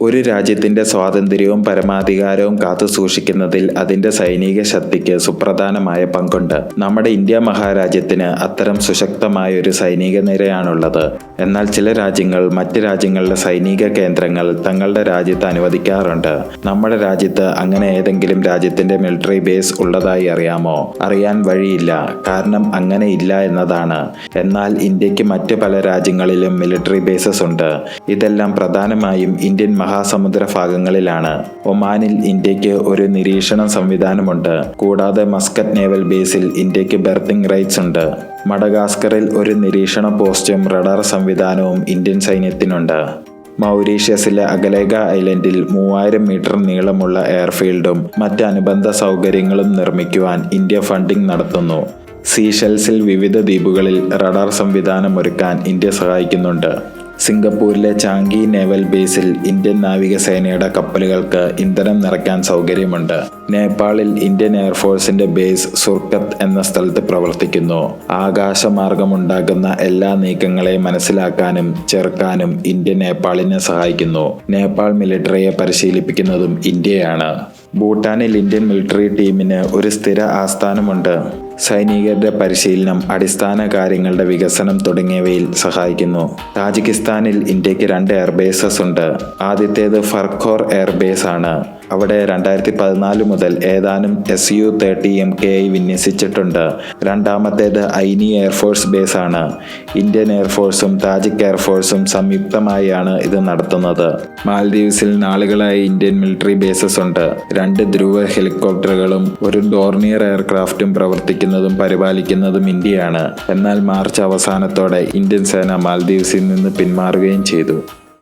ഒരു രാജ്യത്തിന്റെ സ്വാതന്ത്ര്യവും പരമാധികാരവും കാത്തുസൂക്ഷിക്കുന്നതിൽ അതിന്റെ സൈനിക ശക്തിക്ക് സുപ്രധാനമായ പങ്കുണ്ട്. നമ്മുടെ ഇന്ത്യ മഹാരാജ്യത്തിന് അത്തരം സുശക്തമായ ഒരു സൈനിക നിരയാണുള്ളത്. എന്നാൽ ചില രാജ്യങ്ങൾ മറ്റ് രാജ്യങ്ങളുടെ സൈനിക കേന്ദ്രങ്ങൾ തങ്ങളുടെ രാജ്യത്ത് അനുവദിക്കാറുണ്ട്. നമ്മുടെ രാജ്യത്ത് അങ്ങനെ ഏതെങ്കിലും രാജ്യത്തിന്റെ മിലിറ്ററി ബേസ് ഉള്ളതായി അറിയാമോ? അറിയാൻ വഴിയില്ല. കാരണം അങ്ങനെ ഇല്ല എന്നതാണ്. എന്നാൽ ഇന്ത്യയ്ക്ക് മറ്റ് പല രാജ്യങ്ങളിലും മിലിറ്ററി ബേസസ് ഉണ്ട്. ഇതെല്ലാം പ്രധാനമായും ഇന്ത്യൻ മഹാസമുദ്ര ഭാഗങ്ങളിലാണ് ഒമാനിൽ ഇന്ത്യയ്ക്ക് ഒരു നിരീക്ഷണ സംവിധാനമുണ്ട്. കൂടാതെ മസ്കറ്റ് നേവൽ ബേസിൽ ഇന്ത്യയ്ക്ക് ബെർത്തിങ് റൈറ്റ്സ് ഉണ്ട്. മഡഗാസ്കറിൽ ഒരു നിരീക്ഷണ പോസ്റ്റും റഡാർ സംവിധാനവും ഇന്ത്യൻ സൈന്യത്തിനുണ്ട്. മൗറീഷ്യസിലെ അഗലേഗ ഐലൻഡിൽ മൂവായിരം മീറ്റർ നീളമുള്ള എയർഫീൽഡും മറ്റ് അനുബന്ധ സൗകര്യങ്ങളും നിർമ്മിക്കുവാൻ ഇന്ത്യ ഫണ്ടിംഗ് നടത്തുന്നു. സീഷെൽസിൽ വിവിധ ദ്വീപുകളിൽ റഡാർ സംവിധാനം ഒരുക്കാൻ ഇന്ത്യ സഹായിക്കുന്നുണ്ട്. സിംഗപ്പൂരിലെ ചാങ്കി നേവൽ ബേസിൽ ഇന്ത്യൻ നാവികസേനയുടെ കപ്പലുകൾക്ക് ഇന്ധനം നിറയ്ക്കാൻ സൗകര്യമുണ്ട്. നേപ്പാളിൽ ഇന്ത്യൻ എയർഫോഴ്സിന്റെ ബേസ് സുർക്കത്ത് എന്ന സ്ഥലത്ത് പ്രവർത്തിക്കുന്നു. ആകാശമാർഗമുണ്ടാകുന്ന എല്ലാ നീക്കങ്ങളെയും മനസ്സിലാക്കാനും ചെറുക്കാനും ഇന്ത്യ നേപ്പാളിനെ സഹായിക്കുന്നു. നേപ്പാൾ മിലിറ്ററിയെ പരിശീലിപ്പിക്കുന്നതും ഇന്ത്യയാണ്. ഭൂട്ടാനിൽ ഇന്ത്യൻ മിലിറ്ററി ടീമിന് ഒരു സ്ഥിര ആസ്ഥാനമുണ്ട്. സൈനികരുടെ പരിശീലനം അടിസ്ഥാന കാര്യങ്ങളുടെ വികസനം തുടങ്ങിയവയിൽ സഹായിക്കുന്നു. താജിക്കിസ്ഥാനിൽ ഇന്ത്യയ്ക്ക് രണ്ട് എയർബേസസ് ഉണ്ട്. ആദ്യത്തേത് ഫർഖോർ എയർബേസ് ആണ്. അവിടെ രണ്ടായിരത്തി പതിനാല് മുതൽ ഏതാനും S U thirty M K I വിന്യസിച്ചിട്ടുണ്ട്. രണ്ടാമത്തേത് ഐനി എയർഫോഴ്സ് ബേസ് ആണ്. ഇന്ത്യൻ എയർഫോഴ്സും താജിക് എയർഫോഴ്സും സംയുക്തമായാണ് ഇത് നടത്തുന്നത്. മാൽദീവ്സിൽ നാളുകളായി ഇന്ത്യൻ മിലിറ്ററി ബേസസ് ഉണ്ട്. രണ്ട് ധ്രുവ ഹെലികോപ്റ്ററുകളും ഒരു ഡോർണിയർ എയർക്രാഫ്റ്റും പ്രവർത്തിക്കുന്നതും പരിപാലിക്കുന്നതും ഇന്ത്യയാണ്. എന്നാൽ മാർച്ച് അവസാനത്തോടെ ഇന്ത്യൻ സേന മാൽദീവ്സിൽ നിന്ന് പിന്മാറുകയും ചെയ്തു.